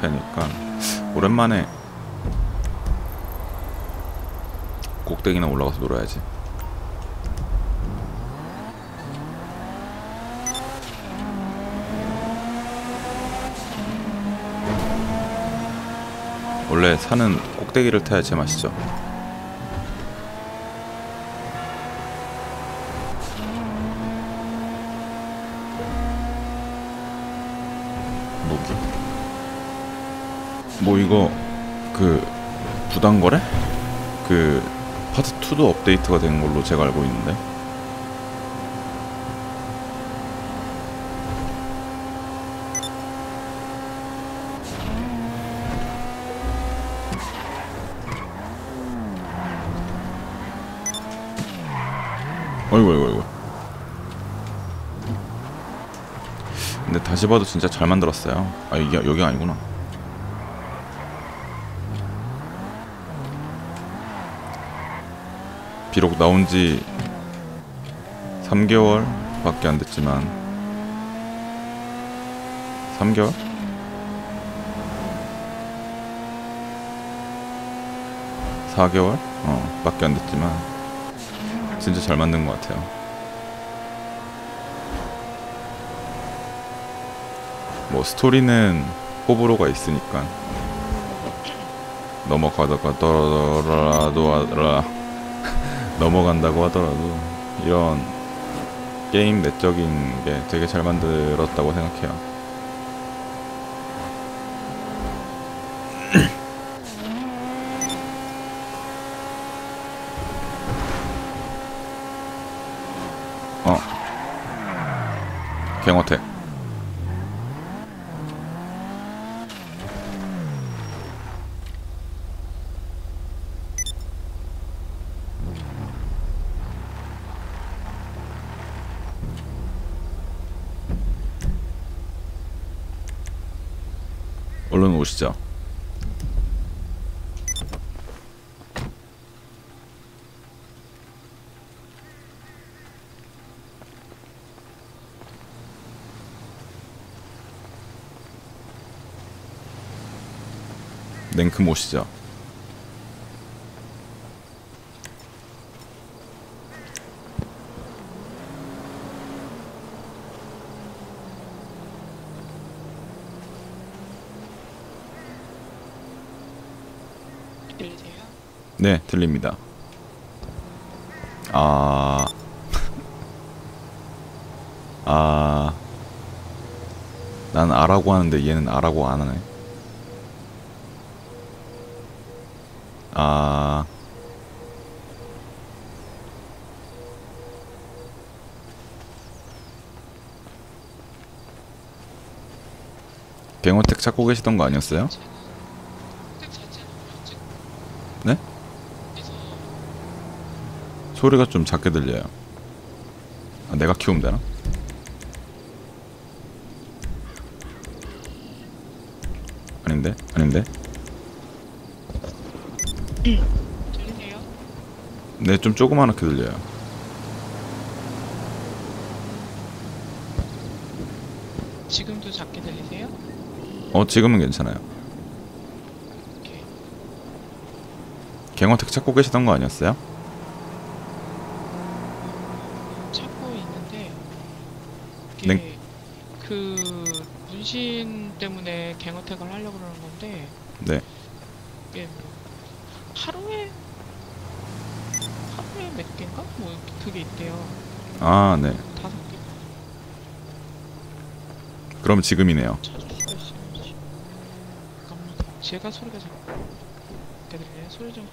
테니까 오랜만에 꼭대기나 올라가서 놀아야지. 원래 산은 꼭대기를 타야 제맛이죠. 무기. 뭐 이거 그 부당 거래? 그 파트 2도 업데이트가 된 걸로 제가 알고 있는데. 어이구 어이구 어이구 근데 다시 봐도 진짜 잘 만들었어요 아 이게 여기 아니구나 비록 나온 지 3개월 밖에 안 됐지만 3개월? 사개월 어, 밖에 안 됐지만 진짜 잘 만든 것 같아요. 뭐 스토리는 호불호가 있으니까 넘어가다가 떨어라도 하더라 넘어간다고 하더라도 이런 게임 내적인 게 되게 잘 만들었다고 생각해요. 어. 갱어택. 얼른 오시죠. 냉큼 오시죠. 들리세요? 네, 들립니다. 아, 아, 난 아라고 하는데 얘는 아라고 안 하네. 갱어택 찾고 계시던 거 아니었어요? 네? 소리가 좀 작게 들려요. 아, 내가 키우면 되나? 아닌데? 아닌데? 네, 좀 조그맣게 들려요. 지금도 작게 들리세요? 어, 지금은 괜찮아요. 갱어택 찾고 계시던 거 아니었어요? 찾고 있는데 이게 네. 그 문신 때문에 갱어택을 하려고 그러는 건데 네. 이게 뭐 하루에 하루에 몇 개인가? 뭐 그게 있대요. 아, 네. 다섯 개 그럼 지금이네요. 찾을 수가 있어야지. 잠깐만. 제가 소리가 작게 들려요? 소리 좀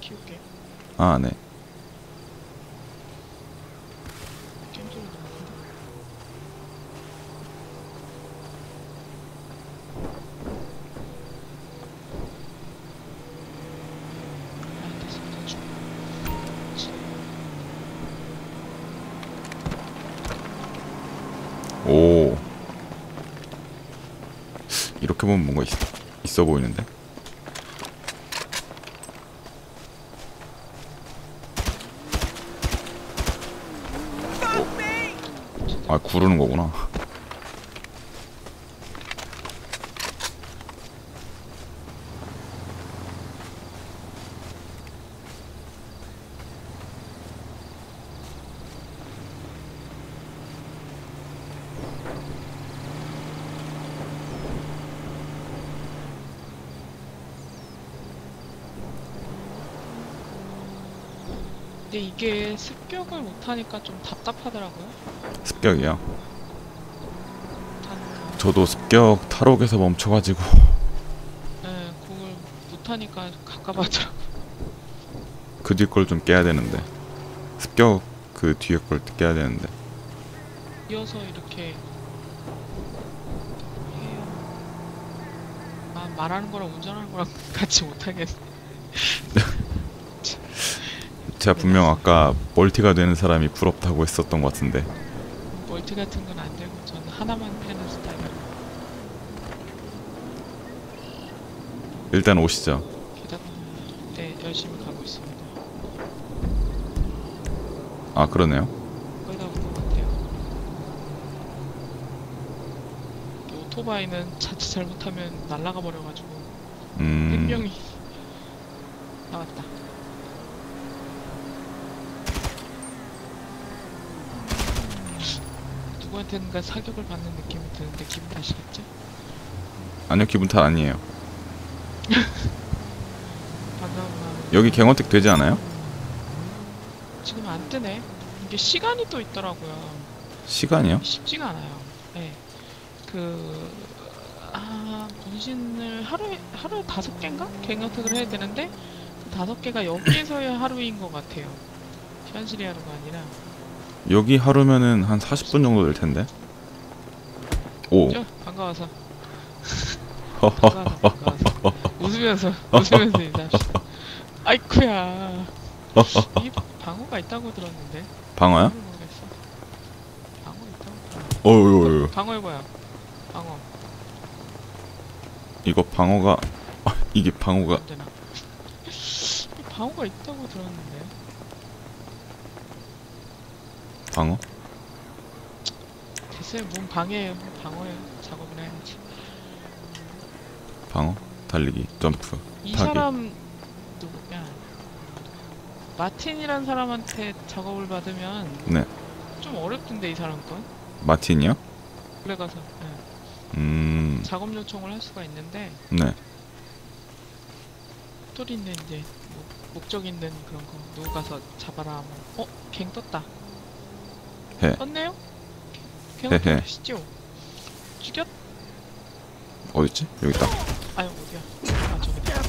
키울게요. 아, 네. 아. 오. 이렇게 보면 뭔가 있, 있어 보이는데? 아, 구르는 거구나. 근데 이게 습격을 못하니까 좀 답답하더라고요. 습격이요. 못하니까. 저도 습격 탈옥에서 멈춰가지고 네, 그걸 못하니까 가까워하더라고. 그 뒤 걸 좀 깨야 되는데 습격 그 뒤에 걸 깨야 되는데 이어서 이렇게 해요. 아 말하는 거랑 운전하는 거랑 같이 못하겠네. 제가 분명 아까 멀티가 되는 사람이 부럽다고 했었던 것 같은데 멀티 같은 건 안 되고 저는 하나만 패는 스타일이라 일단 오시죠. 게다가 네 열심히 가고 있습니다. 아 그러네요. 거의 다온것 같아요. 이 오토바이는 자칫 잘못하면 날아가 버려가지고 음 생명이 나왔다. 누구한테는가 사격을 받는 느낌이 드는데 기분 탓이겠죠? 아니요 기분 탓 아니에요. 여기 갱어택 되지 않아요? 지금 안 뜨네. 이게 시간이 또 있더라고요. 시간이요? 쉽지가 않아요. 네. 그, 아, 문신을 하루에, 하루에 다섯 개인가? 갱어택을 해야 되는데, 그 다섯 개가 여기에서의 하루인 것 같아요. 현실의 하루가 아니라. 여기 하루면은 한 40분 정도 될 텐데. 오. 저, 반가워서. 반가워서, 반가워서. 웃으면서, 웃으면서 인사합시다. 아이쿠야. 이 방어가 있다고 들었는데. 모르겠어. 방어 있다고. 어유 방어 해 봐요. 방어. 이거 방어가 아, 이게 방어가 방어가 있다고 들었는데. 방어? 됐어요. 몸 방해해요. 몸 방어해요. 작업을 해야지. 방어? 달리기, 점프. 이 파괴. 사람 누구냐? 마틴이란 사람한테 작업을 받으면 네. 좀 어렵던데 이 사람 건. 마틴이요? 그래 가서 네. 음. 작업 요청을 할 수가 있는데 네. 스토리 있는 이제 뭐 목적 있는 그런 거 누구 가서 잡아라 뭐. 어? 갱 떴다. 해. 떴네요? 갱 헤헤. 어떻게 죽였? 어딨지? 여기 있다. 아유 어디야? 아 저기다.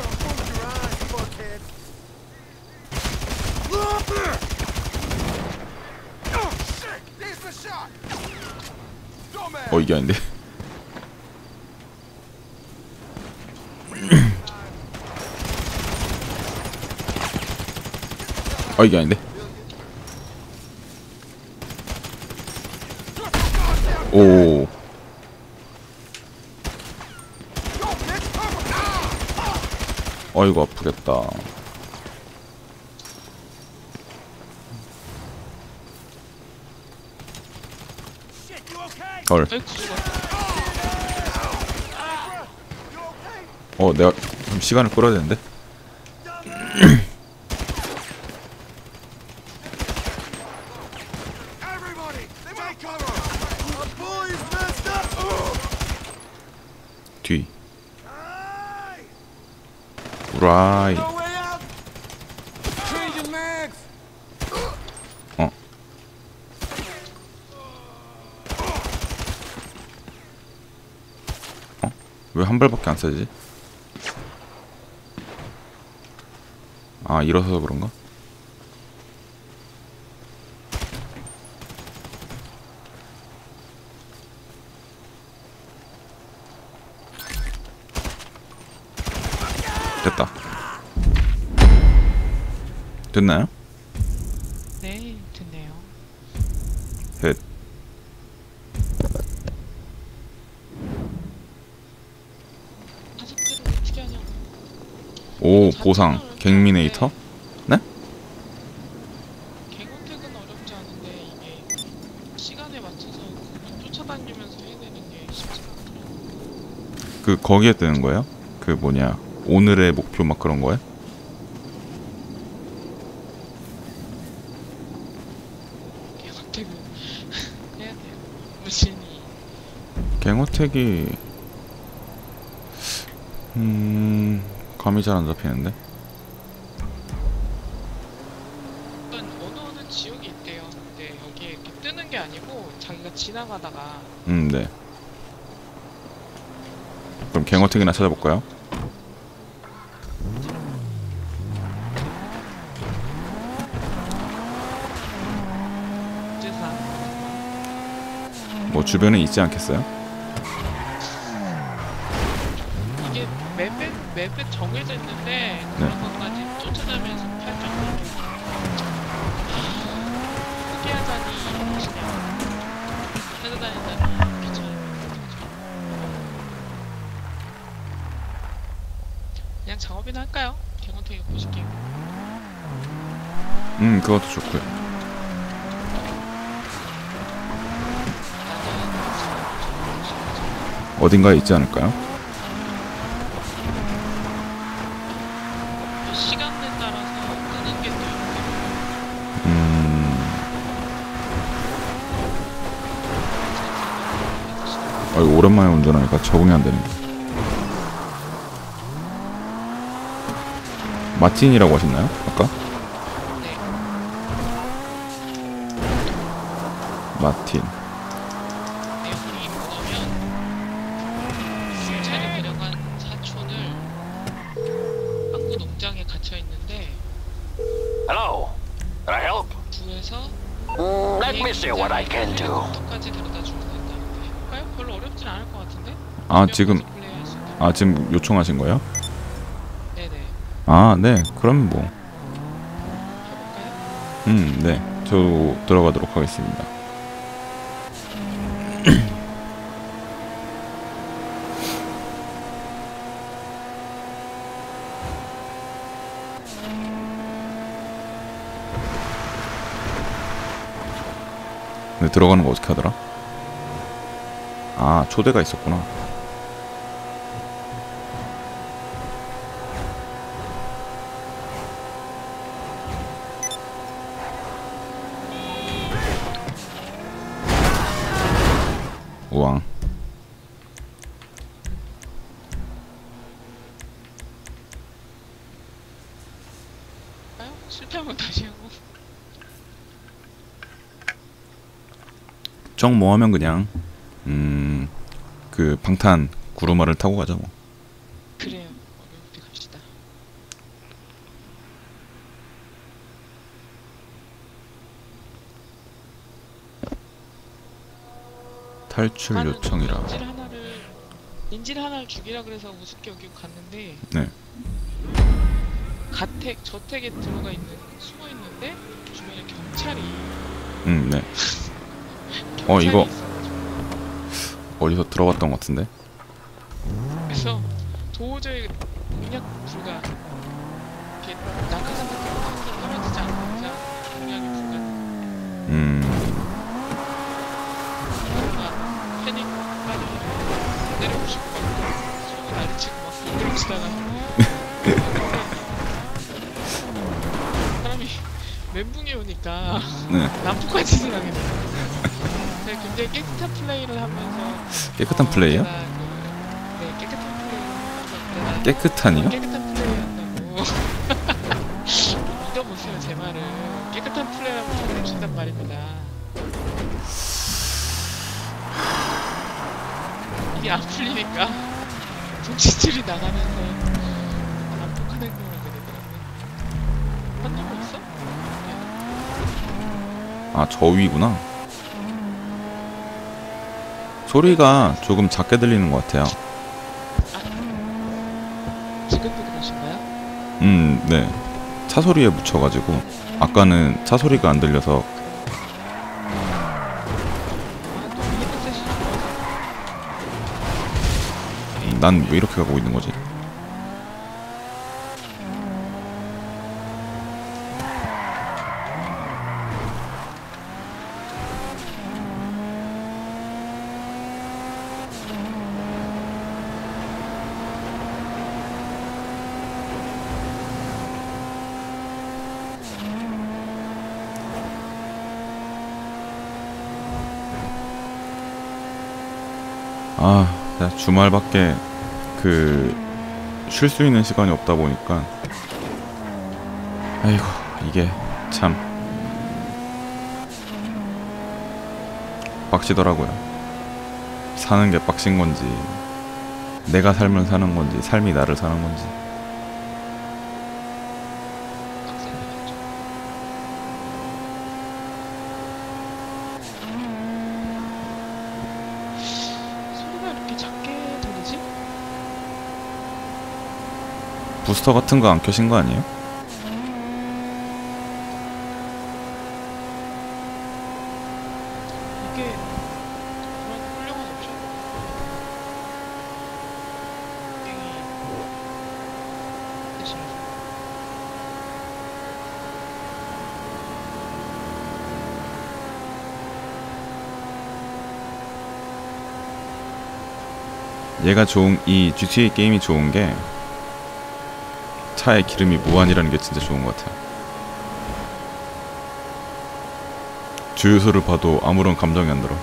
어 이게 아닌데. 아 이게 아닌데. 오. 어이구 아프겠다. 헐. 어 내가 좀 시간을 끌어야 되는데. Everybody, take cover! A bully's messed up! 뒤. Aye! 우라이. No way out! Changing mags! 어. 어? 왜 한 발밖에 안 쏴지지? 아 일어서서 그런가? 됐다. 됐나요? 네 됐네요. 헷. 다섯 개를 어떻게 하냐고. 오 보상 갱미네이터? 갱호택은 어렵지 않은데 이게 시간에 맞춰서 쫓아다니면서 해내 는게 쉽지 않더라고. 그 거기에 뜨는 거예요? 그 뭐냐 오늘의 목표 막 그런 거예요? 갱호택은 감이 잘 안 잡히는데? 어떤 어두운 지옥이 있대요. 근데 여기 이렇게 뜨는 게 아니고 자기가 지나가다가 음, 네. 그럼 갱어택이나 찾아볼까요? 뭐 주변에 있지 않겠어요? 정해져 있는데 그런 네. 것까지 쫓아다니면서 팔 정도로 포기하자니 그냥 찾아다니다니 귀찮아요. 그냥 작업이나 할까요? 개건탱이 보실게요. 음, 그것도 좋고요. 어딘가에 있지 않을까요? 오랜만에 운전하니까 적응이 안 되네. 마틴이라고 하셨나요? 아까? 네. 마틴. 내용이 뭐냐면 자를 데려간 사촌을 항구 농장에 갇혀 있는데 Hello. Can I help? 구에서 let me see what I can do. 아, 몇 지금, 아, 지금 요청하신 거예요? 네네 아, 네. 그럼 뭐. 음, 네. 저도 들어가도록 하겠습니다. 근데 들어가는 거 어떻게 하더라? 아, 초대가 있었구나. 우왕. 할까요? 실패하면 다시 하고 정뭐 하면 그냥 음 그 방탄 구루마를 타고 가자 뭐. 그래요 어렵게 갑시다 탈출 요청이라. 인질 하나를 인질 하나를 죽이라 그래서 우습게 여기고 갔는데 네. 가택 저택에 들어가 있는 숨어 있는데 주변에 경찰이 음, 네. 어, 경찰이 이거- 있어가지고. 어디서 들어봤던 것 같은데. 그래서 도저히 공략 불가 이렇게 낙하산 같은 거 떨어지지 않는 이상 공략이 불가능 음. 뭔가 패닉 빠져가지고 내려오시고 막 소리 난리치고 막 그러시다가 사람이 멘붕이 오니까 네. 난폭한 짓을 하게 돼요 제가 굉장히 깨끗한 플레이를 하면서 깨끗한 플레이요? 제가 그, 네 깨끗한 플레이를 하면서 깨끗하니요? 깨끗한 플레이 한다고 믿어보세요 제 말을 깨끗한 플레이라고 잘해준단 말입니다 이게 안 풀리니까 동치질이 나가면서 난폭한 행동을 하게 되더라고요 한놈 있어? 아, 저 위구나. 소리가 조금 작게 들리는 것 같아요. 지금도 그러신가요? 음, 네. 차 소리에 묻혀가지고 아까는 차 소리가 안 들려서 난 왜 이렇게 가고 있는 거지? 아, 나 주말밖에 그 쉴 수 있는 시간이 없다 보니까 아이고 이게 참 빡치더라고요. 사는 게 빡친 건지, 내가 살면 사는 건지, 삶이 나를 사는 건지. 빡세게 소리가 이렇게 작게 들리지? 부스터 같은 거 안 켜신 거 아니에요? 얘가 좋은 이 GTA 게임이 좋은 게 차에 기름이 무한이라는 게 진짜 좋은 것 같아요. 주유소를 봐도 아무런 감정이 안 들어.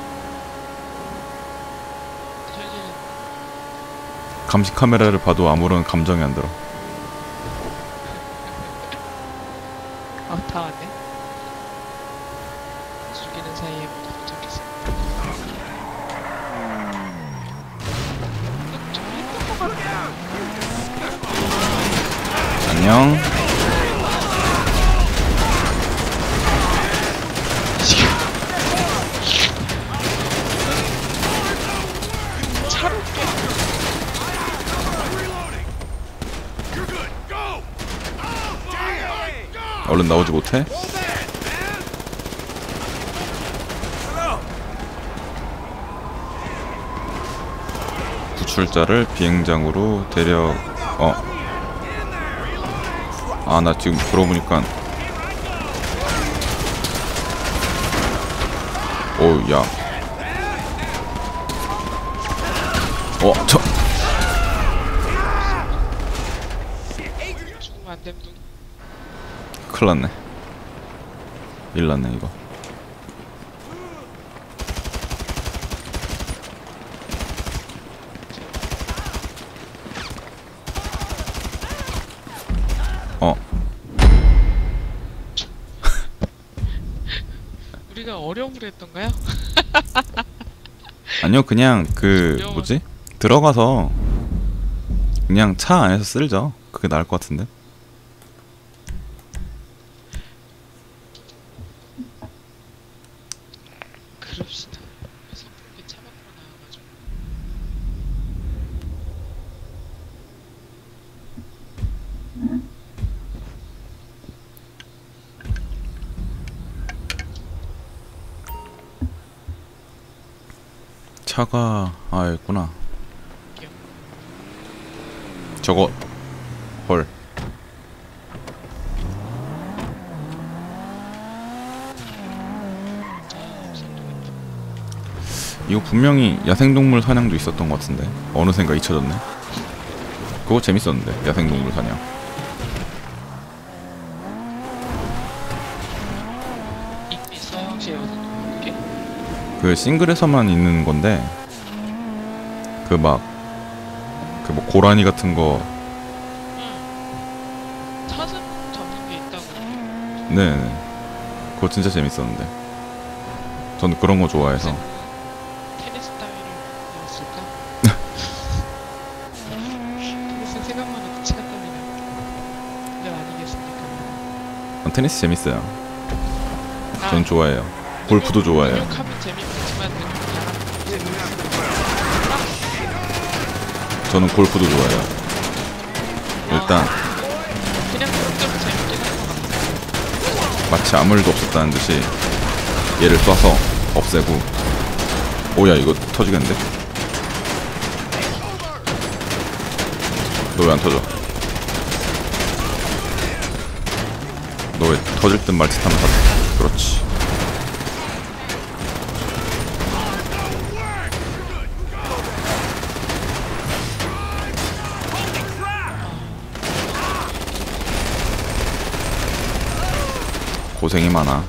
감시 카메라를 봐도 아무런 감정이 안 들어. 아다 왔네. 즐기는 사이에 모두 도착했습니다. 좀 했던 것 같아. 안녕. 차로 깨. You're good. Go. Oh, damn. Go. 얼른 나오지 못해? 구출자를 비행장으로 데려 어. 아, 나 지금 들어보니까 오, 야. 어, 저 큰일 났네. 일 났네, 이거. 어, 우리가 어려움을 했던가요? 아니요, 그냥 그. 뭐지? 들어가서 그냥 차 안에서 쓸죠. 그게 나을 것 같은데. 그럽시다. 선풍기 차 밖으로 나와가지고. 차가 아 있구나. 저거 헐. 이거 분명히 야생동물 사냥도 있었던 것 같은데 어느샌가 잊혀졌네. 그거 재밌었는데 야생동물 사냥. 이미 서양시에 여성분께 그 싱글에서만 있는 건데 그 막 그 뭐 고라니 같은 거 응. 사슴 잡는 게 있다고. 네. 그거 진짜 재밌었는데. 저는 그런 거 좋아해서. 테니스 따위를 배웠을까? 테니스 생각만 해도 치가 떨리네. 늘 아니겠습니까? 아, 테니스 재밌어요. 아, 전 좋아해요. 골프도 좋아해요. 저는 골프도 좋아해요. 일단. 마치 아무 일도 없었다는 듯이 얘를 쏴서 없애고 오야 이거 터지겠는데? 너 왜 안 터져? 너 왜 터질 듯 말 듯하면 다 그렇지 고생이 많아.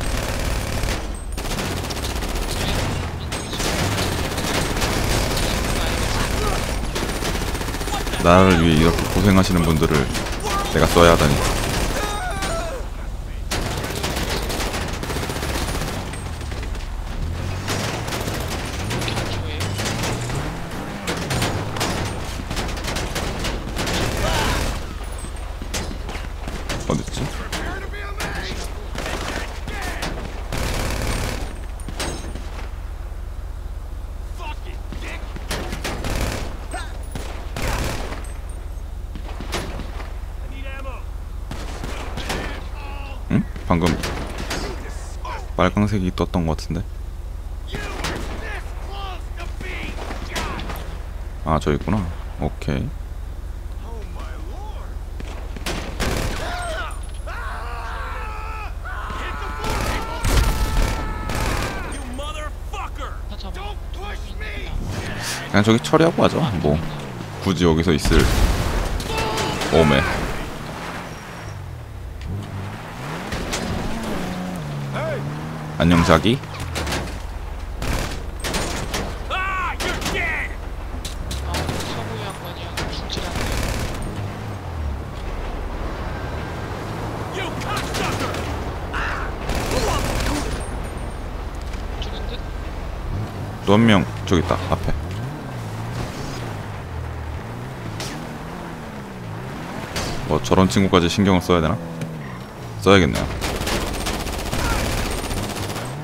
나를 위해 이렇게 고생하시는 분들을 내가 써야 하다니 어딨지? Prepare to be amazed. Fuck it, dick. I need ammo. 응? 방금 빨강색이 떴던 것 같은데. 아저 있구나 오케이 Oh. 그냥 저기 처리하고 하죠 뭐 굳이 여기서 있을 오메 Hey. 안녕 자기 Ah, you're dead. 아, 사고 양반이야. 죽질 않네. You 죽은 듯? 또한 명 저기 있다 앞에 뭐 저런 친구까지 신경을 써야 되나? 써야겠네요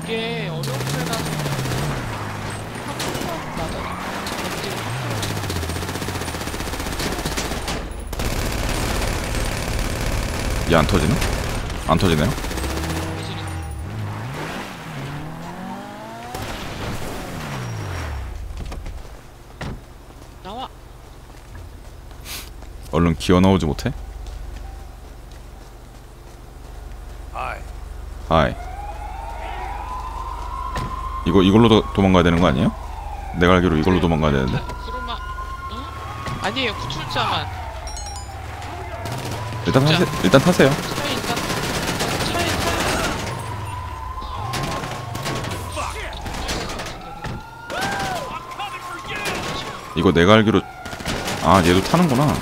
이게 어려운 데라서 한번 맞아. 얘 안 터지네? 안 터지네요? 나와. 얼른 기어 나오지 못해? Hi. 하이 이거 이걸로 도, 도망가야 되는 거 아니에요? 내가 알기로 이걸로 도망가야 되는데 구름아. 응? 아니에요. 구출자만. 일단 타세, 일단 타세요 차에 일단 차에 타요. 이거 내가 알기로 아 얘도 타는구나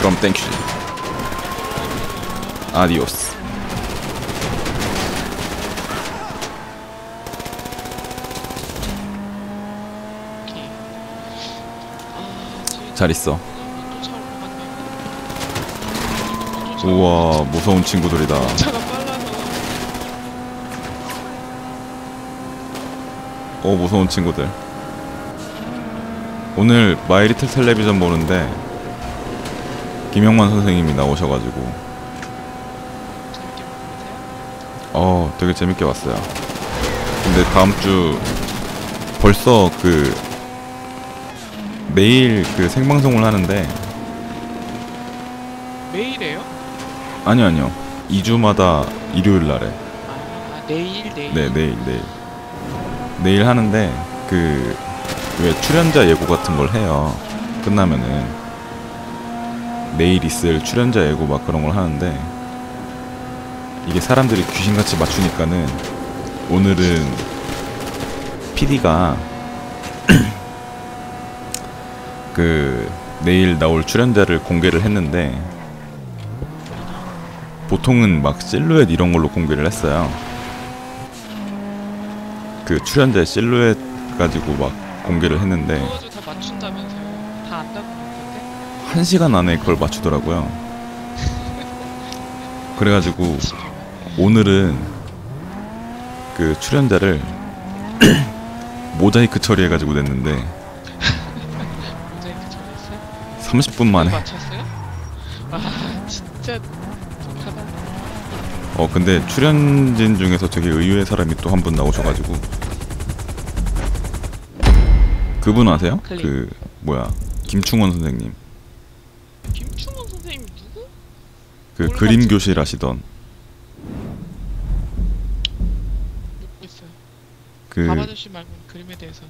그럼 땡큐 아디오스 오케이. 아, 뒤에 잘 있어. 우와 무서운 친구들이다 차가. 어 무서운 친구들 오늘 마이리틀 텔레비전 보는데 김영만 선생님이 나오셔가지고? 어 되게 재밌게 봤어요 근데 다음 주 벌써 그 매일 그 생방송을 하는데. 매일에요? 아니요 아니요. 2주마다 일요일 날에. 아, 내일 내일. 네 내일 내일. 내일 하는데 그 왜 출연자 예고 같은 걸 해요. 끝나면은. 내일 있을 출연자 예고 막 그런 걸 하는데 이게 사람들이 귀신같이 맞추니까는 오늘은 PD가 그 내일 나올 출연자를 공개를 했는데 보통은 막 실루엣 이런 걸로 공개를 했어요. 그 출연자의 실루엣 가지고 막 공개를 했는데? 한 시간 안에 그걸 맞추더라고요. 그래가지고 오늘은 그 출연자를 모자이크 처리해가지고 냈는데 모자이크 처리했어요? 30분 만에 맞췄어요? 아 진짜 독하다. 어 근데 출연진 중에서 되게 의외의 사람이 또 한 분 나오셔가지고 그분 아세요? 클릭. 그 뭐야 김충원 선생님 김충원 선생님 누구? 그 그림 진짜. 교실 하시던. 그 밥 아저씨 말고 그림에 대해서.